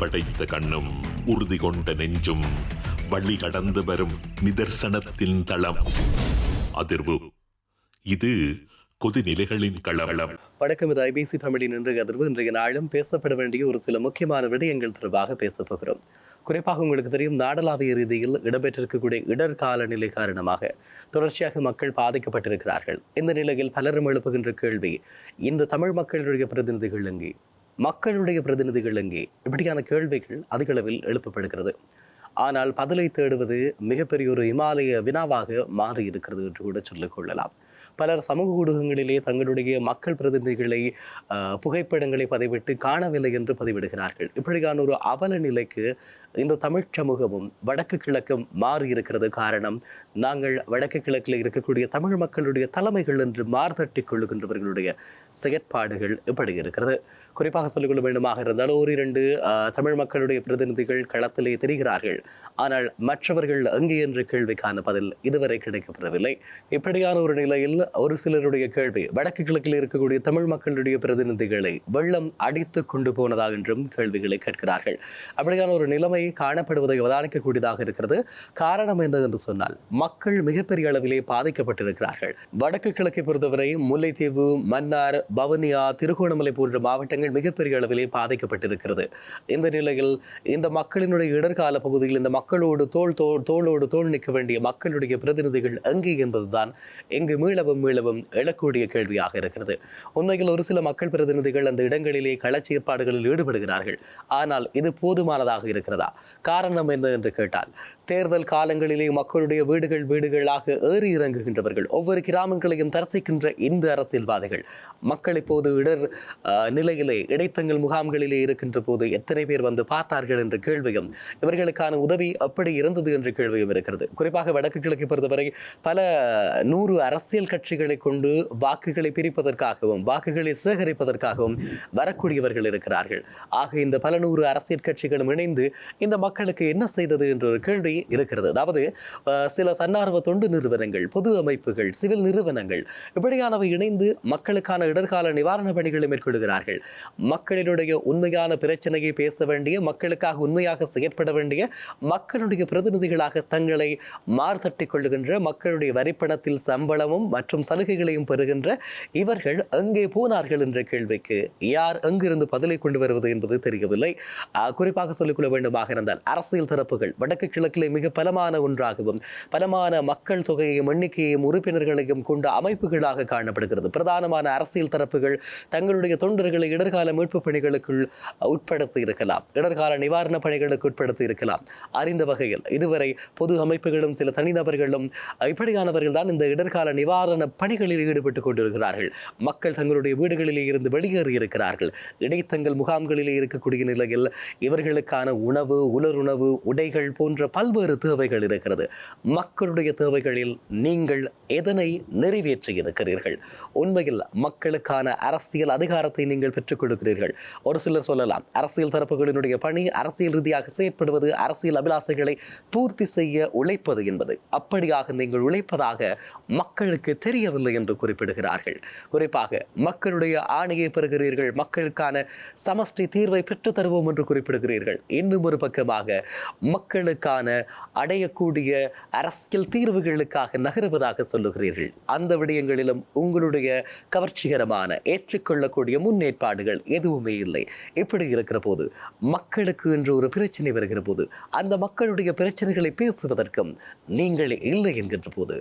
படைத்த கண்ணும் உறுதி கொண்ட நெஞ்சும் வழி கடந்து வரும் நிதர்சனத்தின் தளம். அதிர்வு. இது கொதிநிலைகளின் களவளம் வணக்கம் இது ஐபிசி தமிழின் இன்றைய அதிர்வு. இன்றைய நாளும் பேசப்பட வேண்டிய ஒரு சில முக்கியமான விடயங்கள் தொடர்பாக பேசப்போகிறோம் குறிப்பாக உங்களுக்கு தெரியும் நாடளாவிய ரீதியில் இடம்பெற்றிருக்கக்கூடிய இடர் காலநிலை காரணமாக தொடர்ச்சியாக மக்கள் பாதிக்கப்பட்டிருக்கிறார்கள். இந்த நிலையில் பலரும் எழுப்புகின்ற கேள்வி இந்த தமிழ் மக்களுடைய பிரதிநிதிகள் எங்கே? மக்களுடைய பிரதிநிதிகள் எங்கே? இப்படியான கேள்விகள் அதிகளவில் எழுப்பப்படுகிறது. ஆனால் பதிலை தேடுவது மிகப்பெரிய ஒரு இமாலய வினாவாக மாறி இருக்கிறது என்று கூட சொல்லிக்கொள்ளலாம் பலர் சமூக ஊடகங்களிலே தங்களுடைய மக்கள் பிரதிநிதிகளை புகைப்படங்களை பதிவிட்டு காணவில்லை என்று பதிவிடுகிறார்கள். இப்படியான ஒரு அவல நிலைக்கு இந்த தமிழ்ச் சமூகமும் வடக்கு கிழக்கும் மாறி இருக்கிறது காரணம் நாங்கள் வடக்கு கிழக்கில் இருக்கக்கூடிய தமிழ் மக்களுடைய தலைமைகள் என்று மார்தட்டி கொள்ளுகின்றவர்களுடைய செயற்பாடுகள் இப்படி இருக்கிறது. குறிப்பாக சொல்லிக்கொள்ள வேண்டுமாக இருந்தால் ஒரு இரண்டு தமிழ் மக்களுடைய பிரதிநிதிகள் களத்திலே தெரிகிறார்கள். ஆனால் மற்றவர்கள் எங்கே என்ற கேள்விக்கான பதில் இதுவரை கிடைக்கப்பெறவில்லை. இப்படியான ஒரு நிலையில் ஒரு சிலருடைய கேள்வி வடக்கு கிழக்கில் இருக்கக்கூடிய தமிழ் மக்களுடைய பிரதிநிதிகளை வெள்ளம் அடித்து கொண்டு போனதா என்றும் கேள்விகளை கேட்கிறார்கள். அப்படியான ஒரு நிலைமை காணப்படுவதை அவதானிக்கக்கூடியதாக இருக்கிறது. காரணம் என்ன என்று சொன்னால் மக்கள் மிகப்பெரிய அளவிலே பாதிக்கப்பட்டிருக்கிறார்கள். வடக்கு கிழக்கை பொறுத்தவரை முல்லைத்தீவு மன்னார் பவனியா திருகோணமலை போன்ற மாவட்டங்கள் மிகப்பெரிய அளவிலே பாதிக்கப்பட்டிருக்கிறது. இந்த நிலையில் இந்த மக்களினுடைய இடர்கால பகுதி பகுதியில் இந்த மக்களோடு தோல் தோல் தோளோடு தோல் நிற்க வேண்டிய மக்களுடைய பிரதிநிதிகள் எங்கே என்பதுதான் இங்கு மீளவும் மீளவும் எழக்கூடிய கேள்வியாக இருக்கிறது. உண்மையில் ஒரு சில மக்கள் பிரதிநிதிகள் அந்த இடங்களிலே களச் ஏற்பாடுகளில் ஈடுபடுகிறார்கள். ஆனால் இது போதுமானதாக இருக்கிறதா? காரணம் என்ன என்று கேட்டால் தேர்தல் காலங்களிலே மக்களுடைய வீடுகள் வீடுகளாக ஏறி இறங்குகின்றவர்கள் ஒவ்வொரு கிராமங்களையும் தரிசிக்கின்ற இந்த அரசியல்வாதிகள் மக்கள் இப்போது இடர் நிலையிலே இடைத்தங்கள் முகாம்களிலே இருக்கின்ற போது எத்தனை பேர் வந்து பார்த்தார்கள் என்ற கேள்வியும் இவர்களுக்கான உதவி அப்படி இருந்தது என்ற கேள்வியும் இருக்கிறது. குறிப்பாக வடக்கு கிழக்கு பொறுத்தவரை பல நூறு அரசியல் கட்சிகளை கொண்டு வாக்குகளை பிரிப்பதற்காகவும் வாக்குகளை சேகரிப்பதற்காகவும் வரக்கூடியவர்கள் இருக்கிறார்கள். ஆக இந்த பல நூறு அரசியல் கட்சிகளும் இணைந்து இந்த மக்களுக்கு என்ன செய்தது என்ற ஒரு கேள்வி இருக்கிறது. அதாவது சில தன்னார்வ தொண்டு நிறுவனங்கள் பொது அமைப்புகள் சிவில் நிறுவனங்கள் இப்படியானவை இணைந்து மக்களுக்கான இடர்கால நிவாரண பணிகளை மேற்கொள்கிறார்கள். மக்களினுடைய உண்மையான பிரச்சனையை பேச வேண்டிய மக்களுக்காக உண்மையாக செயற்பட வேண்டிய மக்களுடைய பிரதிநிதிகளாக தங்களை மார்தட்டிக் கொள்ளுகின்ற மக்களுடைய வரிப்பணத்தில் சம்பளமும் மற்றும் சலுகைகளையும் பெறுகின்ற இவர்கள் எங்கே போனார்கள் என்ற கேள்விக்கு யார் எங்கிருந்து பதிலை கொண்டு வருவது என்பது தெரியவில்லை. குறிப்பாக சொல்லிக்கொள்ள வேண்டுமாக இருந்தால் அரசியல் தரப்புகள் வடக்கு கிழக்கிலே மிக பலமான ஒன்றாகவும் பலமான மக்கள் தொகையையும் எண்ணிக்கையையும் உறுப்பினர்களையும் கொண்ட அமைப்புகளாக காணப்படுகிறது. பிரதானமான அரசியல் தரப்புகள் தங்களுடைய தொண்டர்களை இடர்கால மீட்பு பணிகளுக்குள் உட்படுத்தி இருக்கலாம் இடர்கால நிவாரண பணிகளுக்கு உட்படுத்தி இருக்கலாம். அறிந்த வகையில். இதுவரை பொது அமைப்புகளும் சில தனிநபர்களும் இப்படியானவர்கள் தான் இந்த இடர்கால நிவாரண பணிகளில் ஈடுபட்டு கொண்டிருக்கிறார்கள். மக்கள் தங்களுடைய வீடுகளிலே இருந்து வெளியேறி இருக்கிறார்கள். இடைத்தங்கள் முகாம்களிலே இருக்கக்கூடிய நிலையில் இவர்களுக்கான உணவு உலருணவு உடைகள் போன்ற பல்வேறு தேவைகள் இருக்கிறது. மக்களுடைய தேவைகளில் நீங்கள் எதனை நிறைவேற்றி இருக்கிறீர்கள்? உண்மையில் மக்களுக்கான அரசியல் அதிகாரத்தை நீங்கள் பெற்றுக் கொடுக்கிறீர்கள். ஒரு சிலர் சொல்லலாம் அரசியல் தரப்புகளினுடைய பணி அரசியல் ரீதியாக செயற்படுவது அரசியல் அரசியல் அபிலாசைகளை பூர்த்தி செய்ய உழைப்பது என்பது அப்படியாக நீங்கள் உழைப்பதாக மக்களுக்கு தெரியவில்லை என்று குறிப்பிடுகிறார்கள். குறிப்பாக மக்களுடைய ஆணையை பெறுகிறீர்கள் மக்களுக்கான சமஷ்டி தீர்வை பெற்று தருவோம் என்று குறிப்பிடுகிறீர்கள். இன்னும் ஒரு பக்கமாக மக்களுக்கான அடையக்கூடிய அரசியல் தீர்வுகளுக்காக நகருவதாக சொல்லுகிறீர்கள். அந்த விடயங்களிலும் உங்களுடைய கவர்ச்சிகரமான ஏற்றுக்கொள்ளக்கூடிய முன்னேற்பாடுகள் எதுவுமே இல்லை. இப்படி இருக்கிற போது மக்களுக்கு என்று ஒரு பிரச்சனை வருகிற போது அந்த மக்களுடைய பிரச்சனைகளை பேசுவதற்கும் நீங்கள் இல்லை என்கின்ற போது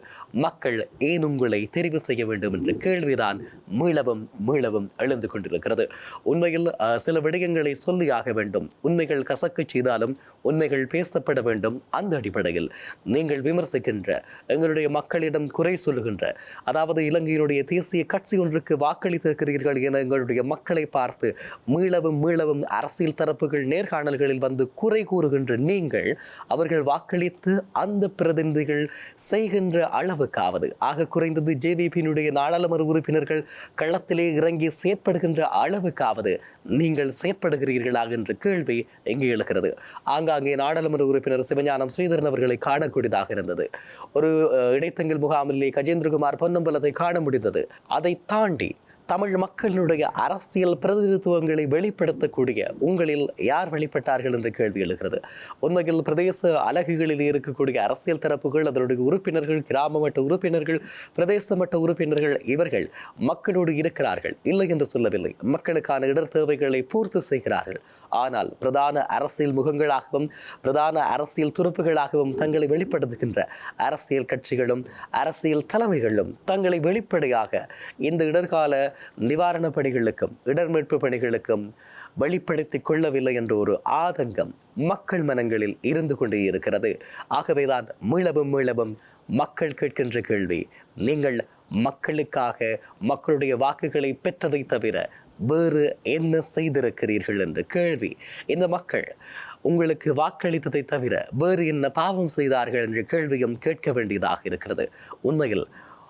மக்கள் ஏன் உங்களை தெரிவு செய்ய வேண்டும் என்ற கேள்விதான் மீளவும் மீளவும் எழுந்து கொண்டிருக்கிறது. உண்மையில் சில விடயங்களை சொல்லியாக வேண்டும். உண்மைகள் கசக்கு செய்தாலும் உண்மைகள் பேசப்பட வேண்டும். அந்த அடிப்படையில் நீங்கள் விமர்சிக்கின்ற எங்களுடைய மக்களிடம் குறை சொல்லுகின்ற அதாவது இலங்கையினுடைய தேசிய கட்சி ஒன்றுக்கு வாக்களித்திருக்கிறீர்கள் என எங்களுடைய மக்களை பார்த்து மீளவும் மீளவும் அரசியல் தரப்புகள் நேர்காணல்களில் வந்து குறை கூறுகின்ற நீங்கள் அவர்கள் வாக்களித்து அந்த பிரதிநிதிகள் செய்கின்ற அளவுக்காவது. ஆக குறைந்தது ஜேவிபியினுடைய நாடாளுமன்ற உறுப்பினர்கள் களத்திலே இறங்கி செயற்படுகின்ற அளவுக்காவது நீங்கள் செயற்படுகிறீர்களா என்ற கேள்வி இங்கே எழுகிறது. ஆங்காங்கே நாடாளுமன்ற உறுப்பினர் சிவஞானம் ஸ்ரீதரன் அவர்களை காணக்கூடியதாக இருந்தது. ஒரு இடைத்தங்கல் முகாமிலே கஜேந்திரகுமார் பொன்னம்பலத்தை காண முடிந்தது. அதை தாண்டி தமிழ் மக்களுடைய அரசியல் பிரதிநிதித்துவங்களை வெளிப்படுத்தக்கூடிய உங்களில் யார் வெளிப்பட்டார்கள் என்ற கேள்வி எழுகிறது. உண்மையில் பிரதேச அலகுகளில் இருக்கக்கூடிய அரசியல் தரப்புகள் அதனுடைய உறுப்பினர்கள் கிராம மட்ட உறுப்பினர்கள் பிரதேச மட்ட உறுப்பினர்கள் இவர்கள் மக்களோடு இருக்கிறார்கள். இல்லை என்று சொல்லவில்லை. மக்களுக்கான இடர் தேவைகளை பூர்த்தி செய்கிறார்கள். ஆனால் பிரதான அரசியல் முகங்களாகவும் பிரதான அரசியல் துருப்புகளாகவும் தங்களை வெளிப்படுத்துகின்ற அரசியல் கட்சிகளும் அரசியல் தலைமைகளும் தங்களை வெளிப்படையாக இந்த இடர்கால நிவாரணப் பணிகளுக்கும் இடர் மீட்பு பணிகளுக்கும் வெளிப்படுத்திக் கொள்ளவில்லை என்ற ஒரு ஆதங்கம் மக்கள் மனங்களில் இருந்து கொண்டே இருக்கிறது. ஆகவேதான் மீளவும் மீளவும் மக்கள் கேட்கின்ற கேள்வி நீங்கள் மக்களுக்காக மக்களுடைய வாக்குகளை பெற்றதை தவிர வேறு என்ன செய்திருக்கிறீர்கள் என்ற கேள்வி. இந்த மக்கள் உங்களுக்கு வாக்களித்ததை தவிர வேறு என்ன பாவம் செய்தார்கள் என்ற கேள்வியும் கேட்க வேண்டியதாக இருக்கிறது. உண்மையில்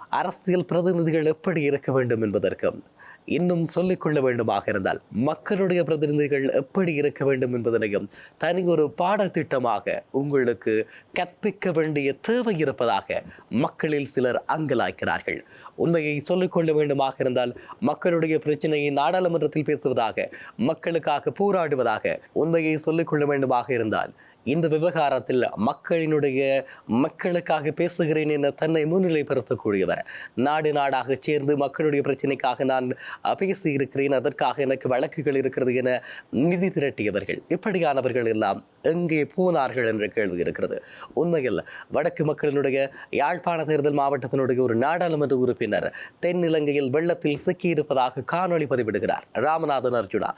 அரசியல் பிரதிநிதிகள் எப்படி இருக்க வேண்டும் என்பதற்கும் இன்னும் சொல்லிக்கொள்ள வேண்டுமாக இருந்தால் மக்களுடைய பிரதிநிதிகள் எப்படி இருக்க வேண்டும் என்பதனையும் தனி ஒரு பாடத்திட்டமாக உங்களுக்கு கற்பிக்க வேண்டிய தேவை இருப்பதாக மக்களில் சிலர் அங்கலாய்க்கிறார்கள். உண்மையை சொல்லிக்கொள்ள வேண்டுமாக இருந்தால் மக்களுடைய பிரச்சனையை நாடாளுமன்றத்தில் பேசுவதாக மக்களுக்காக போராடுவதாக உண்மையை சொல்லிக்கொள்ள வேண்டுமாக இருந்தால் இந்த விவகாரத்தில் மக்களினுடைய மக்களுக்காக பேசுகிறேன் என தன்னை முன்னிலைப்படுத்தக்கூடியவர். நாடு நாடாக சேர்ந்து மக்களுடைய பிரச்சனைக்காக நான் பேசியிருக்கிறேன். அதற்காக எனக்கு வழக்குகள் இருக்கிறது என நிதி திரட்டியவர்கள். இப்படியானவர்கள் எல்லாம் எங்கே போனார்கள் என்ற கேள்வி இருக்கிறது. உண்மையில் வடக்கு மக்களினுடைய யாழ்ப்பாண தேர்தல் மாவட்டத்தினுடைய ஒரு நாடாளுமன்ற உறுப்பினர் தென்னிலங்கையில் வெள்ளத்தில் சிக்கியிருப்பதாக காணொளி பதிவிடுகிறார். ராமநாதன் அர்ஜுனா.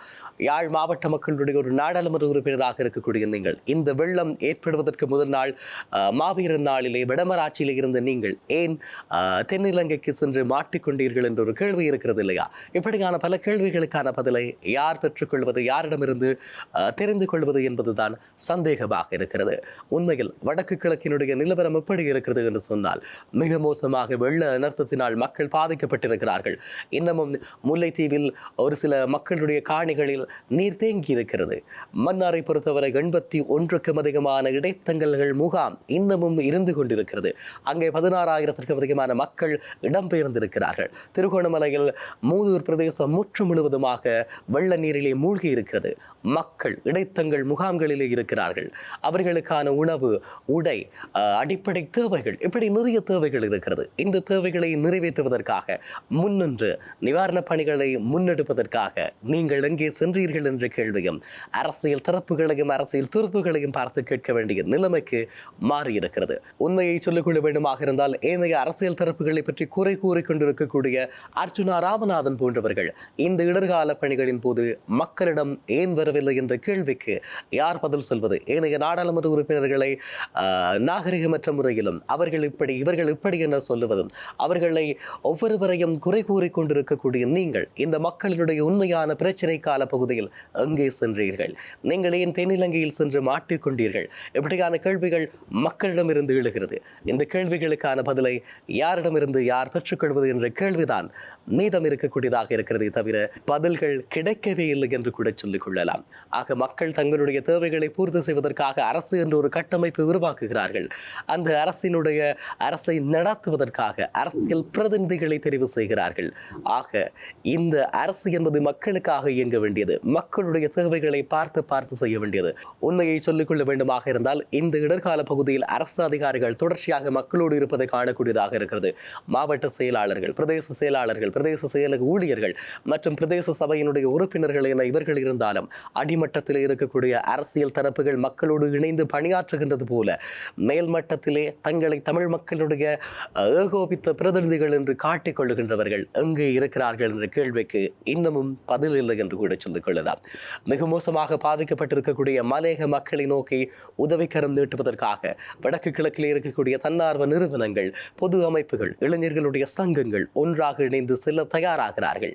யாழ் மாவட்ட மக்களுடைய ஒரு நாடாளுமன்ற உறுப்பினராக இருக்கக்கூடிய நீங்கள் இந்த வெள்ளம் ஏற்படுவதற்கு முதல் நாள் அஹ், மாவீரர் நாளிலே வடமராட்சியில் இருந்த நீங்கள் ஏன் தென்னிலங்கைக்கு சென்று மாட்டிக்கொண்டீர்கள் என்ற ஒரு கேள்வி இருக்கிறது இல்லையா? இப்படியான பல கேள்விகளுக்கான பதிலை யார் பெற்றுக்கொள்வது யாரிடமிருந்து தெரிந்து கொள்வது என்பதுதான் சந்தேகமாக இருக்கிறது. உண்மையில் வடக்கு கிழக்கினுடைய நிலவரம் எப்படி இருக்கிறது என்று சொன்னால் மிக மோசமாக வெள்ள அனர்த்தத்தினால் மக்கள் பாதிக்கப்பட்டிருக்கிறார்கள். இன்னமும் முல்லைத்தீவில் ஒரு சில மக்களுடைய காணிகளில் நீர் தேங்கி இருக்கிறது. மன்னாரை பொறுத்தவரை எண்பத்தி ஒன்றுக்கும் அதிகமான இடைத்தங்கல்கள் முகாம் இன்னமும் இருந்து கொண்டிருக்கிறது. அங்கே பதினாறாயிரத்திற்கும் அதிகமான மக்கள் இடம்பெயர்ந்திருக்கிறார்கள். திருகோணமலையில் மூதூர் பிரதேசம் முற்று முழுவதுமாக வெள்ள நீரிலே மூழ்கி இருக்கிறது மக்கள் இடைத்தங்கள் முகாம்களிலே இருக்கிறார்கள். அவர்களுக்கான உணவு உடை அடிப்படை தேவைகள் இப்படி நிறைய தேவைகள் இருக்கிறது. இந்த தேவைகளை நிறைவேற்றுவதற்காக முன்னின்று நிவாரணப் பணிகளை முன்னெடுப்பதற்காக நீங்கள் எங்கே சென்றீர்கள் என்ற கேள்வியும் அரசியல் தரப்புகளையும் அரசியல் துருப்புகளையும் பார்த்து கேட்க வேண்டிய நிலைமைக்கு மாறியிருக்கிறது. உண்மையை சொல்லிக்கொள்ள வேண்டுமாக இருந்தால் ஏனைய அரசியல் தரப்புகளை பற்றி குறை கூறிக்கொண்டிருக்கக்கூடிய அர்ஜுனா ராமநாதன் போன்றவர்கள் இந்த இடர்கால பணிகளின் போது மக்களிடம் ஏன் வரவில்லை என்ற கேள்விக்கு யார் பதில் சொல்வது? ஏனைய நாடாளுமன்ற உறுப்பினர்களை நாகரிகமற்ற முறையிலும் அவர்கள் இப்படி இவர்கள் இப்படி என சொல்லுவதும் அவர்களை ஒவ்வொருவரையும் குறை கூறிக்கொண்டிருக்கக்கூடிய நீங்கள் இந்த மக்களினுடைய உண்மையான பிரச்சினை கால பகுதியில் எங்கே சென்றீர்கள்? நீங்கள் ஏன் தென்னிலங்கையில் சென்று மாட்டி மாட்டிக்கொண்டீர்கள் இப்படியான கேள்விகள் மக்களிடமிருந்து எழுகிறது. இந்த கேள்விகளுக்கான பதிலை யாரிடமிருந்து யார் பெற்றுக்கொள்வது என்ற கேள்விதான் மீதம் இருக்கக்கூடியதாக இருக்கிறதே தவிர பதில்கள் கிடைக்கவே இல்லை என்று கூட சொல்லிக் கொள்ளலாம். ஆக மக்கள் தங்களுடைய தேவைகளை பூர்த்தி செய்வதற்காக அரசு என்ற ஒரு கட்டமைப்பை உருவாக்குகிறார்கள். அந்த அரசினுடைய அரசை நடத்துவதற்காக அரசியல் பிரதிநிதிகளை தெரிவு செய்கிறார்கள். ஆக இந்த அரசு என்பது மக்களுக்காக இயங்க வேண்டியது மக்களுடைய தேவைகளை பார்த்து பார்த்து செய்ய வேண்டியது. உண்மையை சொல்லிக் கொள்ள வேண்டுமாக இருந்தால் இந்த இடர்கால பகுதியில் அரசு அதிகாரிகள் தொடர்ச்சியாக மக்களோடு இருப்பதை காணக்கூடியதாக இருக்கிறது. மாவட்ட செயலாளர்கள் பிரதேச செயலாளர்கள் பிரதேச செயலக ஊழியர்கள் மற்றும் பிரதேச சபையினுடைய உறுப்பினர்கள் என இவர்கள் இருந்தாலும் அடிமட்டத்தில் இருக்கக்கூடிய அரசியல் தரப்புகள் மக்களோடு இணைந்து பணியாற்றுகின்றது போல மேல்மட்டத்திலே தங்களை தமிழ் மக்களுடைய ஏகோபித்த பிரதிநிதிகள் என்று காட்டிக்கொள்ளுகின்றவர்கள் எங்கே இருக்கிறார்கள் என்ற கேள்விக்கு இன்னமும் பதில் இல்லை என்று கூட சொல்லிக் கொள்ளலாம். மிக மோசமாக பாதிக்கப்பட்டிருக்கக்கூடிய மலேக மக்களின் நோக்கி நோக்கி உதவிக்கரம் நீட்டுவதற்காக வடக்கு கிழக்கில் இருக்கக்கூடிய தன்னார்வ நிறுவனங்கள் பொது அமைப்புகள் இளைஞர்களுடைய சங்கங்கள் ஒன்றாக இணைந்து செல்ல தயாராகிறார்கள்.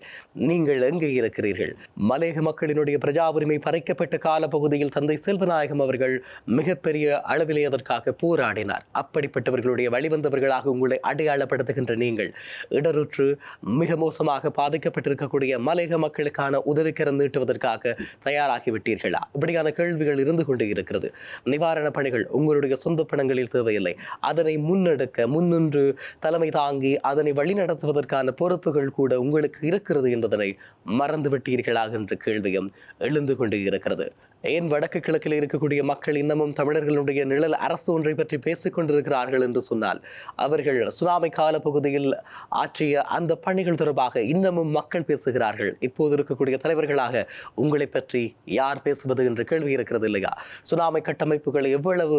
நீங்கள் எங்கே இருக்கிறீர்கள்? மலேக மக்களினுடைய பிரஜா உரிமை பறிக்கப்பட்ட காலப்பகுதியில் தந்தை செல்வநாயகம் அவர்கள் மிகப்பெரிய அளவிலே அதற்காக போராடினார். அப்படிப்பட்டவர்களுடைய வழிவந்தவர்களாக உங்களை அடையாளப்படுத்துகின்ற நீங்கள் இடருற்று மிக மோசமாக பாதிக்கப்பட்டிருக்கக்கூடிய மலையக மக்களுக்கான உதவிக்கரம் நீட்டுவதற்காக தயாராகிவிட்டீர்களா? இப்படியான கேள்விகள் இருந்து கொண்டு இருக்கிறது. நிவாரண பணிகள் உங்களுடைய சொந்த பணங்களில் தேவையில்லை. அதனை முன்னெடுக்க முன்னின்று தலைமை தாங்கி அதனை வழிநடத்துவதற்கான பொறுப்புகள் கூட உங்களுக்கு இருக்கிறது என்பதனை மறந்து விட்டீர்களா என்ற கேள்வியும் எழுந்து கொண்டு இருக்கிறது. ஏன் வடக்கு கிழக்கில் இருக்கக்கூடிய மக்கள் இன்னமும் தமிழர்களுடைய நிழல் அரசு ஒன்றை பற்றி பேசிக் கொண்டிருக்கிறார்கள் என்று சொன்னால் அவர்கள் சுனாமி கால பகுதியில் ஆற்றிய அந்த பணிகள் தொடர்பாக இன்னமும் மக்கள் பேசுகிறார்கள். இப்போது இருக்கக்கூடிய தலைவர்களாக உங்களை பற்றி யார் பேசுவது என்று கேள்வி இருக்கிறது இல்லையா? சுனாமி கட்டமைப்புகள் எவ்வளவு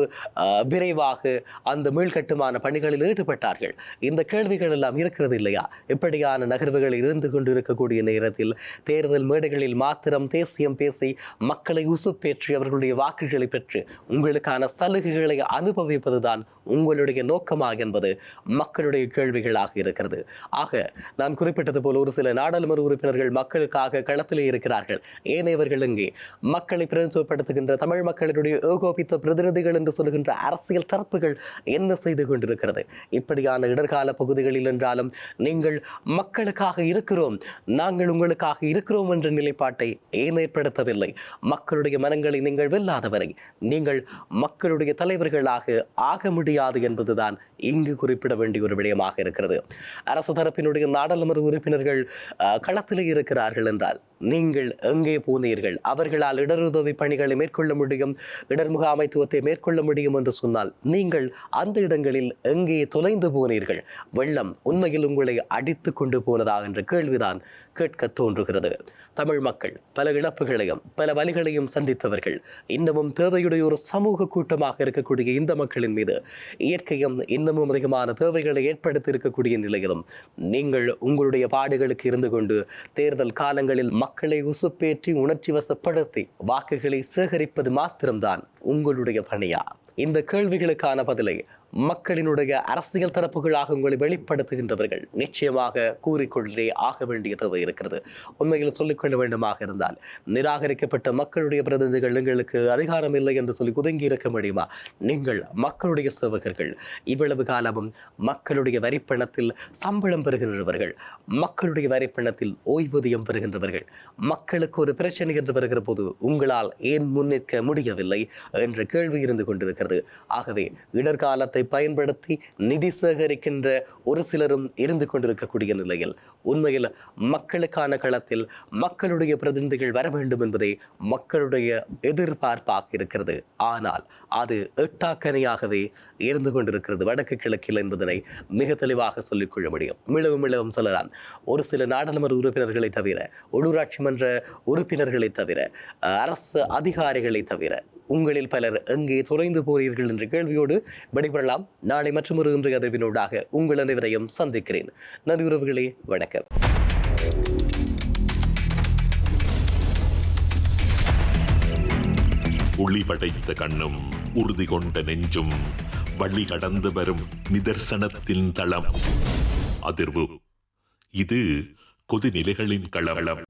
விரைவாக அந்த மீள்கட்டுமான பணிகளில் ஈடுபட்டார்கள்? இந்த கேள்விகள் எல்லாம் இருக்கிறது இல்லையா? இப்படியான நகர்வுகள் இருந்து கொண்டிருக்கக்கூடிய நேரத்தில் தேர்தல் மேடைகளில் மாத்திரம் தேசியம் பேசி மக்களை பெற்று அவர்களுடைய வாக்குகளை பெற்று உங்களுக்கான சலுகைகளை அனுபவிப்பதுதான் உங்களுடைய நோக்கமாக என்பது மக்களுடைய கேள்விகளாக இருக்கிறது. ஆக நான் குறிப்பிட்டது போல் ஒரு சில நாடாளுமன்ற உறுப்பினர்கள் மக்களுக்காக களத்திலே இருக்கிறார்கள். ஏனையவர்கள் இங்கே? மக்களை பிரதிநிதித்துவப்படுத்துகின்ற தமிழ் மக்களினுடைய ஏகோபித்த பிரதிநிதிகள் என்று சொல்கின்ற அரசியல் தரப்புகள் என்ன செய்து கொண்டிருக்கிறது? இப்படியான இடர்கால பகுதிகளில் என்றாலும் நீங்கள் மக்களுக்காக இருக்கிறோம் நாங்கள் உங்களுக்காக இருக்கிறோம் என்ற நிலைப்பாட்டை ஏன் ஏற்படுத்தவில்லை? மக்களுடைய மனங்களை நீங்கள் வெல்லாதவரை நீங்கள் மக்களுடைய தலைவர்களாக ஆக முடியாது என்பதுதான் இங்கு குறிப்பிட வேண்டிய ஒரு விடயமாக இருக்கிறது. அரசு தரப்பினுடைய நாடாளுமன்ற உறுப்பினர்கள் களத்திலே இருக்கிறார்கள் என்றால் நீங்கள் எங்கே போனீர்கள்? அவர்களால் இடருதவி பணிகளை மேற்கொள்ள முடியும் இடர் முகாமைத்துவத்தை மேற்கொள்ள முடியும் என்று சொன்னால் நீங்கள் அந்த இடங்களில் எங்கே தொலைந்து போனீர்கள்? வெள்ளம் உண்மையில் உங்களை அடித்து கொண்டு போனதா என்ற கேள்விதான் கேட்க தோன்றுகிறது. தமிழ் மக்கள் பல இழப்புகளையும் பல வலிகளையும் சந்தித்தவர்கள் இன்னமும் தேவையுடைய ஒரு சமூக கூட்டமாக இருக்கக்கூடிய இந்த மக்களின் மீது இயற்கையும் இன்னமும் அதிகமான தேவைகளை ஏற்படுத்தி இருக்கக்கூடிய நிலையிலும் நீங்கள் உங்களுடைய பாடுகளுக்கு இருந்து கொண்டு தேர்தல் காலங்களில் மக்களை உசுப்பேற்றி உணர்ச்சி வசப்படுத்தி வாக்குகளை சேகரிப்பது மாத்திரம்தான் உங்களுடைய பணியா? இந்த கேள்விகளுக்கான பதிலை மக்களினுடைய அரசியல் தரப்புகளாக உங்களை வெளிப்படுத்துகின்றவர்கள் நிச்சயமாக கூறிக்கொண்டே ஆக வேண்டிய தேவை இருக்கிறது. உண்மையில் சொல்லிக்கொள்ள வேண்டுமாக இருந்தால் நிராகரிக்கப்பட்ட மக்களுடைய பிரதிநிதிகள் எங்களுக்கு அதிகாரம் இல்லை என்று சொல்லி ஒதுங்கி இருக்க முடியுமா? நீங்கள் மக்களுடைய சேவகர்கள். இவ்வளவு காலமும் மக்களுடைய வரிப்பணத்தில் சம்பளம் பெறுகின்றவர்கள். மக்களுடைய வரிப்பணத்தில் ஓய்வூதியம் பெறுகின்றவர்கள். மக்களுக்கு ஒரு பிரச்சனை என்று வருகிற போது உங்களால் ஏன் முன்னிற்க முடியவில்லை? என்ற கேள்வி இருந்து கொண்டிருக்கிறது. ஆகவே இடர்காலத்தை பயன்படுத்தி நிதி சேகரிக்கின்ற ஒரு சிலரும் இருந்து கொண்டிருக்கக்கூடிய நிலையில் உண்மையில் மக்களுக்கான களத்தில் மக்களுடைய பிரதிநிதிகள் வர வேண்டும் என்பதே மக்களுடைய எதிர்பார்ப்பாக இருக்கிறது. ஆனால் அது எட்டாக்கனியாகவே இருந்து கொண்டிருக்கிறது. வடக்கு கிழக்கில் என்பதனை மிக தெளிவாக சொல்லிக்கொள்ள முடியும். மிளவும் மிளவும் சொல்லலாம். ஒரு சில நாடாளுமன்ற உறுப்பினர்களை தவிர உள்ளூராட்சி மன்ற உறுப்பினர்களை தவிர அரசு அதிகாரிகளை தவிர உங்களில் பலர் எங்கே தொலைந்து போறீர்கள் என்ற கேள்வியோடு விடைபெறலாம். நாளை மற்றொரு இன்றைய அதிர்வினோடாக உங்கள் அனைவரையும் சந்திக்கிறேன். நன்றி உறவுகளே. வணக்கம். ஒளி படைத்த கண்ணும் உறுதி கொண்ட நெஞ்சும் வழி கடந்து வரும் நிதர்சனத்தின் தளம். அதிர்வு. இது கொதிநிலைகளின் களவளம்